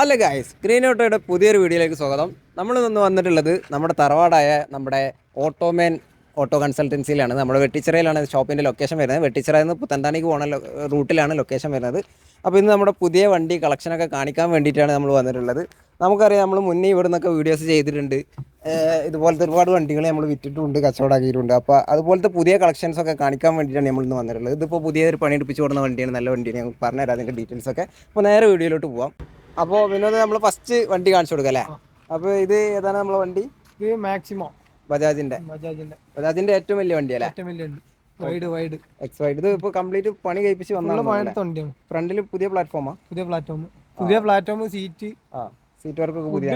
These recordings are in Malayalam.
അല്ല ഗായ്സ് ഗ്രീൻ ഓട്ടോയുടെ പുതിയൊരു വീഡിയോയിലേക്ക് സ്വാഗതം. നമ്മൾ ഇന്ന് വന്നിട്ടുള്ളത് നമ്മുടെ തറവാടായ നമ്മുടെ ഓട്ടോമേൻ ഓട്ടോ കൺസൾട്ടൻസിയിലാണ്. നമ്മുടെ വെട്ടിച്ചിറയിലാണ് ഷോപ്പിന്റെ ലൊക്കേഷൻ വരുന്നത്. വെട്ടിച്ചിറയിൽ നിന്ന് പുത്തൻതാണിക്ക് പോകുന്ന റൂട്ടിലാണ് ലൊക്കേഷൻ വരുന്നത്. അപ്പോൾ ഇന്ന് നമ്മുടെ പുതിയ വണ്ടി കളക്ഷനൊക്കെ കാണിക്കാൻ വേണ്ടിയിട്ടാണ് നമ്മൾ വന്നിട്ടുള്ളത്. നമുക്കറിയാം നമ്മൾ മുന്നേ ഇവിടെ നിന്നൊക്കെ വീഡിയോസ് ചെയ്തിട്ടുണ്ട് ഇതുപോലത്തെ ഒരുപാട് വണ്ടികളെ നമ്മൾ വിറ്റിട്ടുണ്ട് കച്ചവടമാക്കിയിട്ടുണ്ട് അപ്പോൾ അതുപോലത്തെ പുതിയ കളക്ഷൻസ് ഒക്കെ കാണിക്കാൻ വേണ്ടിയിട്ടാണ് നമ്മൾ ഇന്ന് വന്നിട്ടുള്ളത്. ഇതിപ്പോൾ പുതിയൊരു പണിയെടുപ്പിച്ച് കൊടുക്കുന്ന വണ്ടിയാണ് നല്ല വണ്ടിയാണ്. ഞങ്ങൾ പറഞ്ഞുതരാം അതിന്റെ ഡീറ്റെയിൽസൊക്കെ അപ്പോൾ നേരെ വീഡിയോയിലോട്ട് പോവാം. അപ്പോൾ വിനോദ് നമ്മൾ ഫസ്റ്റ് വണ്ടി കാണിച്ചു കൊടുക്കാം അല്ലേ? അപ്പോൾ ഇത് ഏതാണ് നമ്മളെ വണ്ടി? ഇത് മാക്സിമം. ബജാജിന്റെ. ബജാജിന്റെ. ബജാജിന്റെ ഏറ്റവും വലിയ വണ്ടി അല്ലേ? ഏറ്റവും വലിയ വൈഡ് വൈഡ് എക്സ് വൈഡ് ഇത് ഇപ്പോൾ കംപ്ലീറ്റ് പണി കഴിപ്പിച്ച് വന്നാണ് വന്നതാണ് ഫ്രണ്ടിൽ പുതിയ പ്ലാറ്റ്ഫോമാ പുതിയ പ്ലാറ്റ്ഫോം പുതിയ പ്ലാറ്റ്ഫോം സീറ്റ് ആ. സീറ്റ് വർക്ക് പുതിയ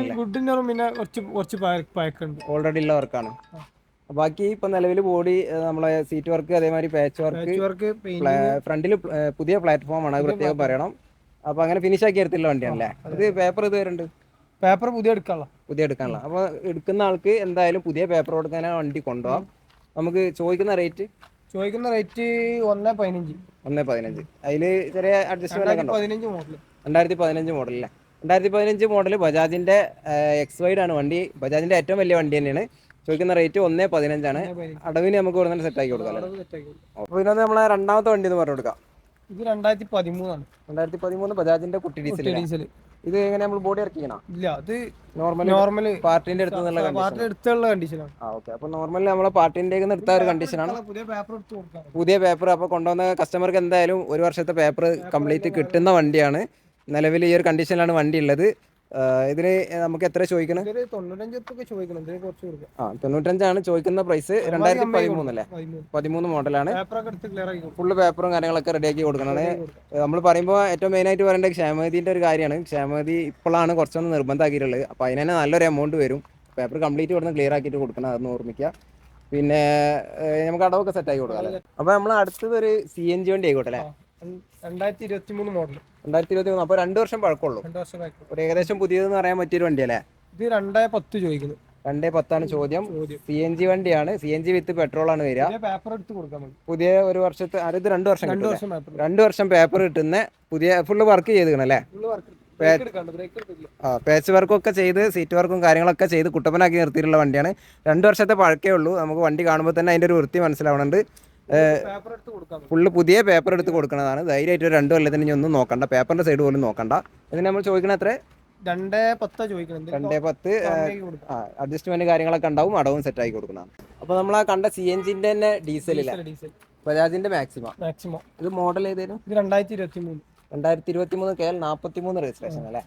പിന്നെ കുറച്ച് കുറച്ച് പഴക്കുണ്ട് ഓൾറെഡി ഉള്ള വർക്കാണ് ബാക്കി ഇപ്പൊ നിലവിൽ ബോഡി നമ്മളെ സീറ്റ് വർക്ക് അതേമാതിരി പാച്ച് വർക്ക് ഫ്രണ്ടിൽ ഫ്രണ്ടിൽ പുതിയ പ്ലാറ്റ്ഫോം ആണ് പ്രത്യേകം പറയണം. അപ്പൊ അങ്ങനെ ഫിനിഷ് ആക്കി എടുത്തില്ല വണ്ടിയാണല്ലേ? ഇത് പേപ്പർ ഇത് വരുന്നുണ്ട്? പേപ്പർ പുതിയ എടുക്കാനുള്ള. പുതിയ എടുക്കാനുള്ള. അപ്പൊ എടുക്കുന്ന ആൾക്ക് എന്തായാലും പുതിയ പേപ്പർ കൊടുക്കാനാണ് വണ്ടി കൊണ്ടുപോകാം നമുക്ക് ചോദിക്കുന്ന റേറ്റ് ചോദിക്കുന്ന റേറ്റ് ഒന്നേ പതിനഞ്ച്. ഒന്നേ പതിനഞ്ച്. അതിൽ ചെറിയ അഡ്ജസ്റ്റ്മെന്റ് രണ്ടായിരത്തി പതിനഞ്ച് മോഡൽ രണ്ടായിരത്തി പതിനഞ്ച് മോഡലല്ലേ രണ്ടായിരത്തി പതിനഞ്ച് മോഡൽ ബജാജിന്റെ എക്സ് വൈഡ് ആണ് വണ്ടി. ബജാജിന്റെ ഏറ്റവും വലിയ വണ്ടി തന്നെയാണ്. ചോദിക്കുന്ന റേറ്റ് ഒന്നേ പതിനഞ്ചാണ്. അടവിന് നമുക്ക് ഇവിടെ സെറ്റ് ആക്കി കൊടുക്കാം. അപ്പോൾ ഇതിനകത്ത് നമ്മളെ രണ്ടാമത്തെ വണ്ടി എന്ന് പറഞ്ഞു കൊടുക്കാം. ഇത് രണ്ടായിരത്തി പതിമൂന്നാണ് രണ്ടായിരത്തി പതിമൂന്ന് ബജാജിന്റെ കുട്ടി ഡീസൽ ഡീസൽ ഇത് എങ്ങനെ നമ്മൾ ബോഡി ഇറക്കിക്കണം? ഇല്ല അത് നോർമൽ നോർമൽ പാർട്ടിന്റെ അടുത്ത് നിന്നുള്ള കണ്ടീഷൻ പാർട്ടി എടുത്തുള്ള കണ്ടീഷനാണ് ആ ഓക്കെ അപ്പോൾ നോർമലി നമ്മളെ പാർട്ടിന്റെ എടുത്ത ഒരു കണ്ടീഷനാണ് പുതിയ പേപ്പർ എടുത്തു കൊടുക്കാം പുതിയ പേപ്പർ അപ്പൊ കൊണ്ടുവന്ന കസ്റ്റമർക്ക് എന്തായാലും ഒരു വർഷത്തെ പേപ്പർ കംപ്ലീറ്റ് കിട്ടുന്ന വണ്ടിയാണ്. നിലവിൽ ഈ ഒരു കണ്ടീഷനിലാണ് വണ്ടി ഉള്ളത്. ഇതിന് നമുക്ക് എത്ര ചോദിക്കണം? ആ തൊണ്ണൂറ്റഞ്ചാണ് ചോദിക്കുന്ന പ്രൈസ് രണ്ടായിരത്തി പതിമൂന്നല്ലേ? പതിമൂന്ന്. മോഡലാണ്. ഫുള്ള് പേപ്പറും കാര്യങ്ങളൊക്കെ റെഡിയാക്കി കൊടുക്കണതാണ്. നമ്മൾ പറയുമ്പോൾ ഏറ്റവും മെയിൻ ആയിട്ട് പറയേണ്ടത് ക്ഷേമതിന്റെ ഒരു കാര്യമാണ്. ക്ഷേമതി ഇപ്പോഴാണ് കുറച്ചൊന്ന് നിർബന്ധമാക്കിയിട്ടുള്ളത് അപ്പൊ അതിനെ നല്ലൊരു എമൗണ്ട് വരും. പേപ്പർ കംപ്ലീറ്റ് ഇവിടുന്ന് ക്ലിയർ ആക്കിയിട്ട് കൊടുക്കണം. അതൊന്ന് ഓർമ്മിക്കുക. പിന്നെ നമുക്ക് അടവൊക്കെ സെറ്റ് ആക്കി കൊടുക്കാം അപ്പൊ അപ്പോൾ നമ്മൾ അടുത്തത് ഒരു സി എൻ ജി വണ്ടി ആയിക്കോട്ടെ അല്ലേ? രണ്ടായിരത്തി ഇരുപത്തി മൂന്ന് മോഡൽ രണ്ടായിരത്തി ഇരുപത്തി മൂന്ന് അപ്പോൾ രണ്ട് വർഷം പഴക്കമുള്ളൂ. രണ്ട് വർഷം പഴക്കം ഒരു ഏകദേശം പുതിയതെന്ന് പറയാൻ പറ്റിയൊരു വണ്ടിയല്ലേ? ഇത് രണ്ടേ പത്ത് ചോദിക്കുന്നു. രണ്ടേ പത്താണ് ചോദ്യം. സി എൻ ജി വണ്ടിയാണ്. C N G with petrol ആണ് വരിക. പേപ്പർ എടുത്ത് കൊടുക്കാൻ പുതിയ ഒരു വർഷത്തെ അത് ഇത് രണ്ട് വർഷം രണ്ട് വർഷം പേപ്പർ രണ്ട് വർഷം പേപ്പർ കിട്ടുന്ന പുതിയ ഫുള്ള് വർക്ക് ചെയ്തിരിക്കണം അല്ലേ? ഫുള്ള് വർക്ക് ബ്രേക്ക് എടുക്കാണ്ട് ബ്രേക്ക് എടുത്തില്ല ആ പേച്ച് വർക്കൊക്കെ ചെയ്ത് സീറ്റ് വർക്കും കാര്യങ്ങളൊക്കെ ചെയ്ത് കുട്ടപ്പനാക്കി നിർത്തിയിട്ടുള്ള വണ്ടിയാണ്. രണ്ട് വർഷത്തെ പഴക്കേ ഉള്ളൂ. നമുക്ക് വണ്ടി കാണുമ്പോൾ തന്നെ അതിന്റെ ഒരു വൃത്തി മനസ്സിലാവുന്നുണ്ട് ഫുള്ള് പുതിയ പേപ്പർ എടുത്ത് കൊടുക്കുന്നതാണ് ധൈര്യമായിട്ട് ഒരു രണ്ട് കൊല്ലത്തിന് ഇനി ഒന്നും നോക്കണ്ട. പേപ്പറിന്റെ സൈഡ് പോലും നോക്കണ്ട. ഇതിന് നമ്മൾ ചോദിക്കണ എത്ര രണ്ടേ പത്ത് ചോദിക്കണം. രണ്ടേ പത്ത് അഡ്ജസ്റ്റ്മെന്റ് കാര്യങ്ങളൊക്കെ ഉണ്ടാവും. അടവും സെറ്റ് ആക്കി കൊടുക്കുന്നതാണ് അപ്പൊ നമ്മൾ ആ കണ്ട സി എൻ ജിന്റെ തന്നെ ഡീസലില്ല ബജാജിന്റെ മാക്സിമം മാക്സിമം ഇത് മോഡൽ ഏതായിരുന്നു ഇത് രണ്ടായിരത്തി ഇരുപത്തി മൂന്ന് രണ്ടായിരത്തി ഇരുപത്തി മൂന്ന് കെ എൽ നാൽപ്പത്തി മൂന്ന് രജിസ്ട്രേഷൻ അല്ലേ?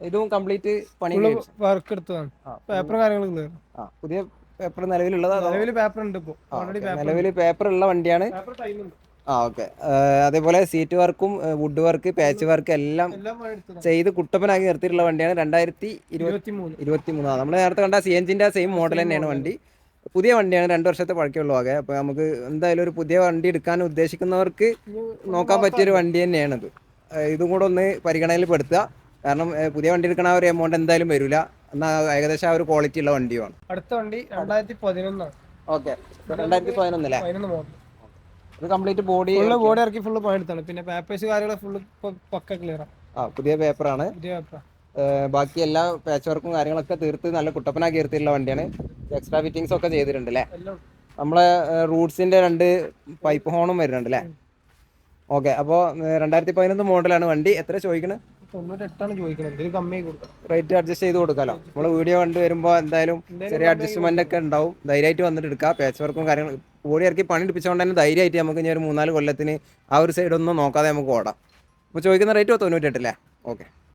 ഇതും കംപ്ലീറ്റ് പണി വർക്ക് എടുത്തതാണ്. പേപ്പർ കാര്യങ്ങൾ ആ പുതിയ പേപ്പർ നിലവിലുള്ളത് അതോ നിലവിൽ പേപ്പർ ഉണ്ട് ഇപ്പോൾ ഓൾറെഡി നിലവിൽ പേപ്പർ ഉള്ള വണ്ടിയാണ്. പേപ്പർ ടൈം ഉണ്ട് ആ ഓക്കെ അതേപോലെ സീറ്റ് വർക്കും വുഡ് വർക്ക് പാച്ച് വർക്ക് എല്ലാം ചെയ്ത് കുട്ടപ്പനാക്കി നിർത്തിയിട്ടുള്ള വണ്ടിയാണ്. രണ്ടായിരത്തി ഇരുപത്തി ഇരുപത്തി മൂന്ന് നമ്മൾ നേരത്തെ കണ്ട സി എൻജിന്റെ സെയിം മോഡൽ തന്നെയാണ് വണ്ടി. പുതിയ വണ്ടിയാണ്. രണ്ട് വർഷത്തെ പഴക്കമുള്ള ആകെ അപ്പോൾ നമുക്ക് എന്തായാലും ഒരു പുതിയ വണ്ടി എടുക്കാൻ ഉദ്ദേശിക്കുന്നവർക്ക് നോക്കാൻ പറ്റിയൊരു വണ്ടി തന്നെയാണത്. ഇതും കൂടെ ഒന്ന് പരിഗണനയിൽ പെടുത്തുക കാരണം പുതിയ വണ്ടി എടുക്കണ ഒരു എമൗണ്ട് എന്തായാലും വരില്ല എന്നാൽ ഏകദേശം ആ ഒരു ക്വാളിറ്റി ഉള്ള വണ്ടിയുമാണ്. അടുത്ത വണ്ടി രണ്ടായിരത്തി പതിനൊന്നാണ് ഓക്കെ രണ്ടായിരത്തി പതിനൊന്നല്ലേ പതിനൊന്ന് മോഡൽ ഇത് കംപ്ലീറ്റ് ബോഡി ഫുള്ള് ബോഡി ഇറക്കി ഫുള്ള് പണി എടുത്താണ് പിന്നെ പേപ്പേഴ്സ് കാര്യങ്ങളെ ഫുള്ള് പക്ക ക്ലിയർ ആണ്. ആ പുതിയ പേപ്പറാണ് പുതിയ പേപ്പർ ബാക്കി എല്ലാ പാച്ച് വർക്കും കാര്യങ്ങളൊക്കെ തീർത്ത് നല്ല കുട്ടപ്പനാക്കി തീർത്തിട്ടുള്ള വണ്ടിയാണ്. എക്സ്ട്രാ ഫിറ്റിങ്സ് ഒക്കെ ചെയ്തിട്ടുണ്ട് അല്ലേ നമ്മളെ റൂട്ട്സിന്റെ രണ്ട് പൈപ്പ് ഹോണും വരുന്നുണ്ട് അല്ലേ ഓക്കെ അപ്പോൾ രണ്ടായിരത്തി പതിനൊന്ന് മോഡലാണ് വണ്ടി. എത്ര ചോദിക്കണത് തൊണ്ണൂറ്റെട്ടാണ് ചോദിക്കുന്നത് ഇത് കമ്മി കൊടുക്കാം. റേറ്റ് അഡ്ജസ്റ്റ് ചെയ്ത് കൊടുക്കാമല്ലോ നമ്മൾ വീഡിയോ കണ്ടു വരുമ്പോൾ എന്തായാലും ചെറിയ അഡ്ജസ്റ്റ്മെന്റ് ഒക്കെ ഉണ്ടാവും. ധൈര്യമായിട്ട് വന്നിട്ട് എടുക്കാം. പേച്ച് വർക്കും കാര്യങ്ങളും ഓടി ഇറക്കി പണി എടുപ്പിച്ചുകൊണ്ട് തന്നെ ധൈര്യമായിട്ട് നമുക്ക് ഇനി ഒരു മൂന്നാൽ കൊല്ലത്തിന് ആ ഒരു സൈഡ് ഒന്നും നോക്കാതെ നമുക്ക് ഓടാം. അപ്പോൾ ചോദിക്കുന്ന റേറ്റ് തൊണ്ണൂറ്റെട്ടല്ലേ? ഓക്കെ